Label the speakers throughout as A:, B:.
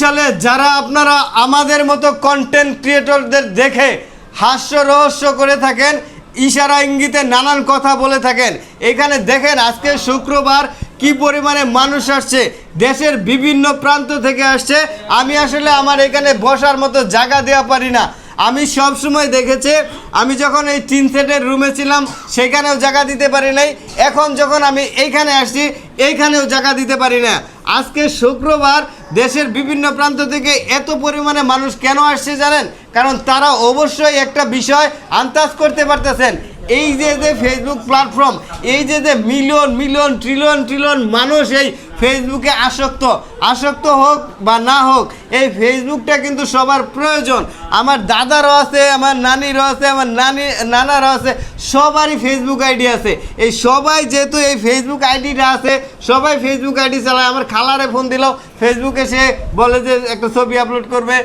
A: সালে যারা আপনারা আমাদের মতো কন্টেন্ট ক্রিয়েটরদের দেখে হাস্য রহস্য করে থাকেন, ইশারা ইঙ্গিতে নানান কথা বলে থাকেন, এখানে দেখেন আজকে শুক্রবার কি পরিমাণে মানুষ আসছে, দেশের বিভিন্ন প্রান্ত থেকে আসছে। আমি আসলে আমার এখানে বসার মতো জায়গা দেওয়া পারি না। আমি সব সময় দেখেছি, আমি যখন এই তিন সেটের রুমে ছিলাম, সেখানেও জায়গা দিতে পারি নাই। এখন যখন আমি এইখানে আসছি, এইখানেও জায়গা দিতে পারি না। আজকে শুক্রবার দেশের বিভিন্ন প্রান্ত থেকে এত পরিমাণে মানুষ কেন আসছে জানেন? কারণ তারা অবশ্যই একটা বিষয় আন্তাজ করতে পারতেছেন। এই যে যে ফেসবুক প্ল্যাটফর্ম এই যে যে মিলিয়ন মিলিয়ন ট্রিলিয়ন ট্রিলিয়ন মানুষ এই ফেসবুকে আসক্ত আসক্ত হোক বা না হোক, এই ফেসবুকটা কিন্তু সবার প্রয়োজন। আমার দাদারও আছে, আমার নানিরও আছে, আমার নানি, নানারও আছে, সবারই ফেসবুক আইডি আছে। এই সবাই যেহেতু এই ফেসবুক আইডিটা আছে, সবাই ফেসবুক আইডি চালায়। আমার খালারে ফোন দিল, ফেসবুকে সে বলে যে, একটা ছবি আপলোড করবে।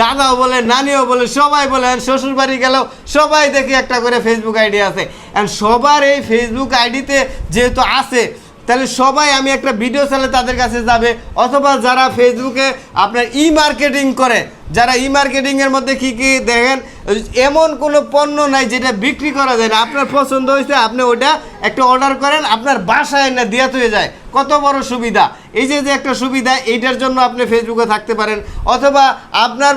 A: দাদাও বলে, নানিও বলে, সবাই বলে শ্বশুর বাড়ি গেলেও সবাই দেখি একটা করে ফেসবুক আইডি আছে। অ্যান্ড সবার এই ফেসবুক আইডিতে যেহেতু আছে তাহলে সবাই আমি একটা ভিডিও চালে তাদের কাছে যাবে, অথবা যারা ফেসবুকে আপনার ই মার্কেটিং করে যারা ই মার্কেটিংয়ের মধ্যে কি কি দেখেন, এমন কোনো পণ্য নাই যেটা বিক্রি করা যায় না। আপনার পছন্দ হয়েছে, আপনি ওটা একটা অর্ডার করেন, আপনার বাসায় না দেওয়া হয়ে যায়। কত বড় সুবিধা। এই যে যে একটা সুবিধা, এইটার জন্য আপনি ফেসবুকে থাকতে পারেন। অথবা আপনার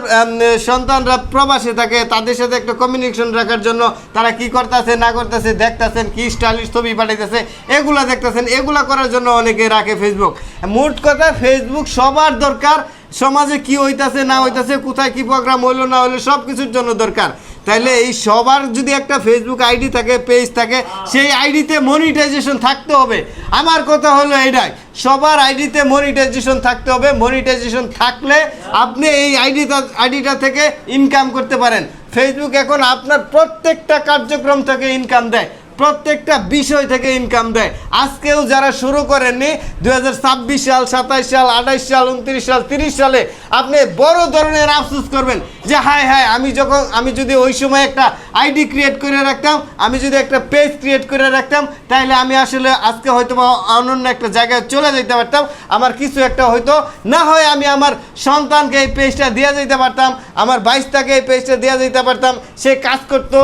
A: সন্তানরা প্রবাসে থাকে, তাদের সাথে একটা কমিউনিকেশন রাখার জন্য তারা কি করতেছে, না করতেছে, দেখতেছেন, কি স্টাইলিশ ছবি পাঠাইতেছে, এগুলা দেখতেছেন। এগুলা করার জন্য অনেকে রাখে ফেসবুক মোট কথা ফেসবুক সবার দরকার সমাজে কি হইতাছে না হইতাছে কোথায় কি প্রোগ্রাম হইল না হইল সব কিছুর জন্য দরকার। তাইলে এই সবার যদি একটা ফেসবুক আইডি থাকে পেজ থাকে সেই আইডিতে মনিটাইজেশন থাকতে হবে। আমার কথা হলো এটাই সবার আইডিতে মনিটাইজেশন থাকতে হবে। মনিটাইজেশন থাকলে আপনি এই আইডিটা আইডিটা থেকে ইনকাম করতে পারেন। ফেসবুক এখন আপনার প্রত্যেকটা কার্যক্রম থেকে ইনকাম দেয় প্রত্যেকটা বিষয় থেকে ইনকাম দেয়। আজকেও যারা শুরু করেননি দু হাজার ছাব্বিশ সাল, সাতাইশ সাল, আঠাইশ সাল, উনত্রিশ সাল, তিরিশ সালে আপনি বড় ধরনের আফসোস করবেন যে, হায় হায়, আমি যখন, আমি যদি ওই সময় একটা আইডি ক্রিয়েট করে রাখতাম, আমি যদি একটা পেজ ক্রিয়েট করে রাখতাম তাহলে আমি আসলে আজকে হয়তো বা অনন্য একটা জায়গায় চলে যেতে পারতাম। আমার কিছু একটা হয়তো না হয় আমি আমার সন্তানকে এই পেজটা দিয়ে যেতে পারতাম, আমার বাইশটাকে এই পেজটা দিয়ে যেতে পারতাম, সে কাজ করতো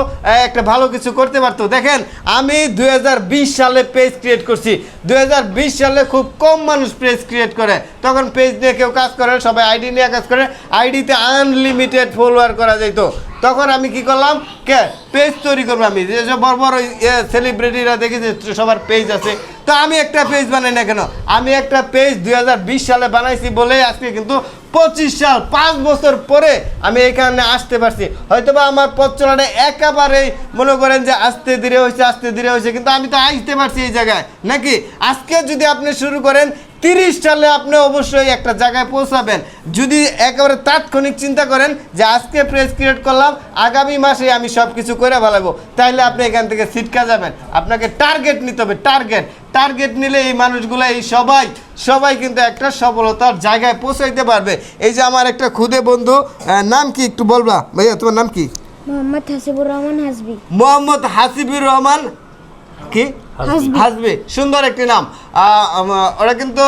A: একটা ভালো কিছু করতে পারতো। দেখেন, আমি দু হাজার বিশ সালে পেজ ক্রিয়েট করছি। দুই সালে খুব কম মানুষ পেজ ক্রিয়েট করে। তখন পেজ নিয়ে কেউ কাজ করে, সবাই আইডি নিয়ে কাজ করে। আইডিতে আনলিমিটেড ফলোয়ার করা যেত। তখন আমি কি করলাম? কে? পেজ তৈরি করব আমি। যে সব বড় বড় সেলিব্রিটিরা দেখি যে সবার পেজ আছে। তো আমি একটা পেজ বানাই না কেন? আমি একটা পেজ দুই হাজার বিশ সালে বানাইছি বলেই আজকে কিন্তু পঁচিশ সাল, পাঁচ বছর পরে আমি এখানে আসতে পারছি। হয়তোবা আমার পথ চলাটা একেবারেই মনে করেন যে আস্তে ধীরে হয়েছে, আস্তে ধীরে হয়েছে, কিন্তু আমি তো আসতে পারছি এই জায়গায়। নাকি? আজকে যদি আপনি শুরু করেন, তিরিশ সালে আপনি অবশ্যই একটা জায়গায় পৌঁছাবেন। যদি একেবারে তাৎক্ষণিক চিন্তা করেন যে আজকে প্রেস ক্রিয়েট করলাম, আগামী মাসে আমি সব কিছু করে ভালাবো তাহলে আপনি এখান থেকে ছিটকা যাবেন। আপনাকে টার্গেট নিতে হবে টার্গেট টার্গেট নিলে এই মানুষগুলো এই সবাই সবাই কিন্তু একটা সফলতার জায়গায় পৌঁছাইতে পারবে। এই যে আমার একটা খুদে বন্ধু নাম কি একটু বলবা? ভাইয়া তোমার নাম কি?
B: মোহাম্মদ হাসিবুর রহমান হাসবি।
A: মোহাম্মদ হাসিবুর রহমান? কি?
B: হাসবি।
A: হাসবি। সুন্দর একটি নাম। ওরা কিন্তু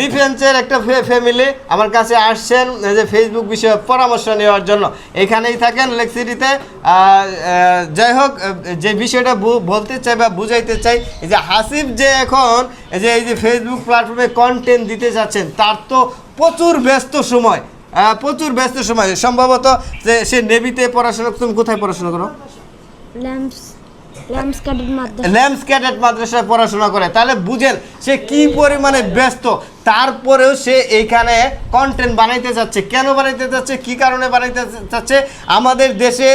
A: ডিফেন্সের একটা ফ্যামিলি আমার কাছে আসছেন যে ফেসবুক বিষয়ে পরামর্শ নেওয়ার জন্য। এখানেই থাকেন লেক সিটিতে যাই হোক যে বিষয়টা বলতে চাই বা বুঝাইতে চাই এই যে হাসিব যে এখন এই যে এই যে ফেসবুক প্ল্যাটফর্মে কন্টেন্ট দিতে যাচ্ছেন তার তো প্রচুর ব্যস্ত সময়। প্রচুর ব্যস্ত সময়। সম্ভবত যে সে নেভিতে পড়াশোনা তুমি কোথায় পড়াশোনা করো?
B: ল্যাম্পস
A: ক্যাডেট মাদ্রাসায় পড়াশোনা করে। তাহলে বুঝেন, সে কি পরিমাণে ব্যস্ত, তারপরেও সে এইখানে কন্টেন্ট বানাইতে যাচ্ছে কেন বানাইতে যাচ্ছে কি কারণে বানাইতে যাচ্ছে আমাদের দেশে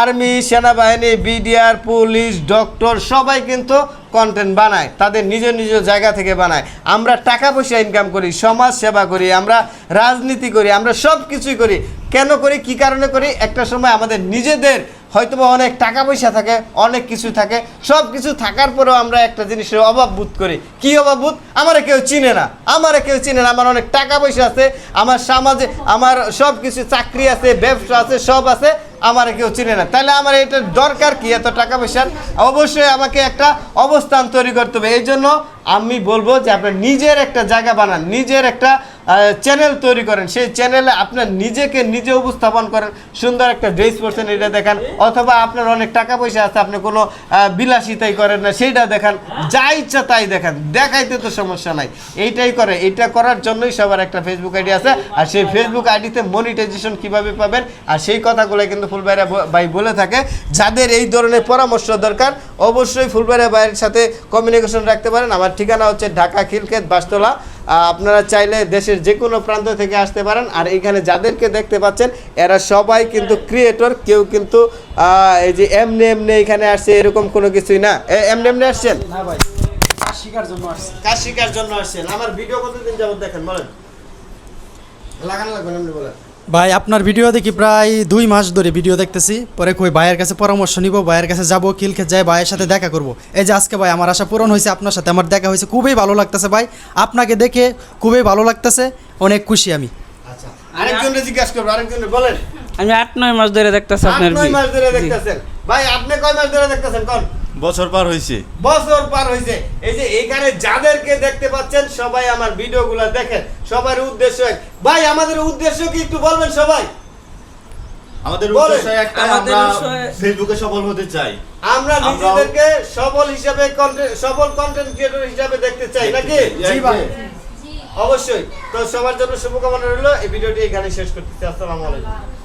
A: আর্মি সেনাবাহিনী বিডিআর পুলিশ ডক্টর সবাই কিন্তু কন্টেন্ট বানায়। তাদের নিজ নিজ জায়গা থেকে বানায়। আমরা টাকা পয়সা ইনকাম করি, সমাজ সেবা করি, আমরা রাজনীতি করি, আমরা সব কিছুই করি। কেন করি? কি কারণে করি? একটা সময় আমাদের নিজেদের হয়তোবা অনেক টাকা পয়সা থাকে, অনেক কিছু থাকে। সব কিছু থাকার পরেও আমরা একটা জিনিসের অভাব বোধ করি। কি অভাব বোধ? আমার কেউ চিনে না। আমার কেউ চিনে না। আমার অনেক টাকা পয়সা আছে, আমার সমাজে, আমার সব কিছু চাকরি আছে, ব্যবসা আছে, সব আছে, আমার কেউ চিনে না। তাহলে আমার এটা দরকার কি? এত টাকা পয়সার? অবশ্যই আমাকে একটা অবস্থান তৈরি করতে হবে। এই জন্য আমি বলব যে আপনার নিজের একটা জায়গা বানান, নিজের একটা চ্যানেল তৈরি করেন। সেই চ্যানেলে আপনার নিজেকে নিজে উপস্থাপন করেন। সুন্দর একটা ড্রেস পরছেন, এটা দেখান। অথবা আপনার অনেক টাকা পয়সা আছে, আপনি কোনো বিলাসিতাই করেন না, সেইটা দেখান। যা ইচ্ছা তাই দেখান। দেখাইতে তো সমস্যা নাই। এইটাই করে। এটা করার জন্যই সবার একটা ফেসবুক আইডি আছে। আর সেই ফেসবুক আইডিতে মনিটাইজেশন কীভাবে পাবেন, আর সেই কথাগুলো কিন্তু ফুলবাইরা ভাই বলে থাকে। যাদের এই ধরনের পরামর্শ দরকার, অবশ্যই ফুলবাইরা ভাইয়ের সাথে কমিউনিকেশন রাখতে পারেন। আমার ঠিকানা হচ্ছে ঢাকা খিলক্ষেত বাসতলা আপনারা চাইলে দেশের যে কোনো প্রান্ত থেকে আসতে পারেন। আর এখানে যাদেরকে দেখতে পাচ্ছেন এরা সবাই কিন্তু ক্রিয়েটর কেউ কিন্তু আহ, এই যে এমনি এমনি এখানে আসছে এরকম কোনো কিছুই না। এ- এমনি এমনি আসছেন?
C: না ভাই কাজ জন্য আসছি।
A: কাজ শিকার জন্য আসছেন। আমার ভিডিও কতদিন যাবত দেখেন বলেন। লাগানো লাগবে না এমনি বলেন।
C: ভাই আপনার ভিডিও দেখি প্রায় দুই মাস ধরে ভিডিও দেখতেছি। পরে কই ভাইয়ের কাছে পরামর্শ নিব ভাইয়ের কাছে যাব কিলকে যাই ভাইয়ের সাথে দেখা করব। এই যে আজকে ভাই আমার আশা পূরণ হয়েছে আপনার সাথে আমার দেখা হয়েছে খুবই ভালো লাগতেছে ভাই। আপনাকে দেখে খুবই ভালো লাগতেছে অনেক খুশি আমি।
A: আচ্ছা আরেকজনকে জিজ্ঞাসা করব আরেকজনকে বলেন।
D: আমি আট নয় মাস ধরে দেখতেছি আপনার
A: মাস ধরে দেখতেছেন। ভাই আপনি কয় মাস ধরে দেখতেছেন? কোন।
E: বছর পার হয়েছে
A: বছর পার হয়েছে এই যে এখানে যাদেরকে দেখতে পাচ্ছেন সবাই আমার ভিডিওগুলো দেখেন। সবার উদ্দেশ্য এক। ভাই আমাদের উদ্দেশ্য কি একটু বলবেন সবাই?
E: আমাদের উদ্দেশ্য একটা আমরা ফেসবুকে সফল হতে চাই।
A: আমরা নিজেদেরকে হিসাবে content- সবল কন্টেন্ট ক্রিয়েটর হিসাবে দেখতে চাই নাকি?
E: জি ভাই।
A: অবশ্যই। তো সবার জন্য শুভকামনা রইল। এই ভিডিওটি এখানে শেষ করতেছি। আসসালামু আলাইকুম।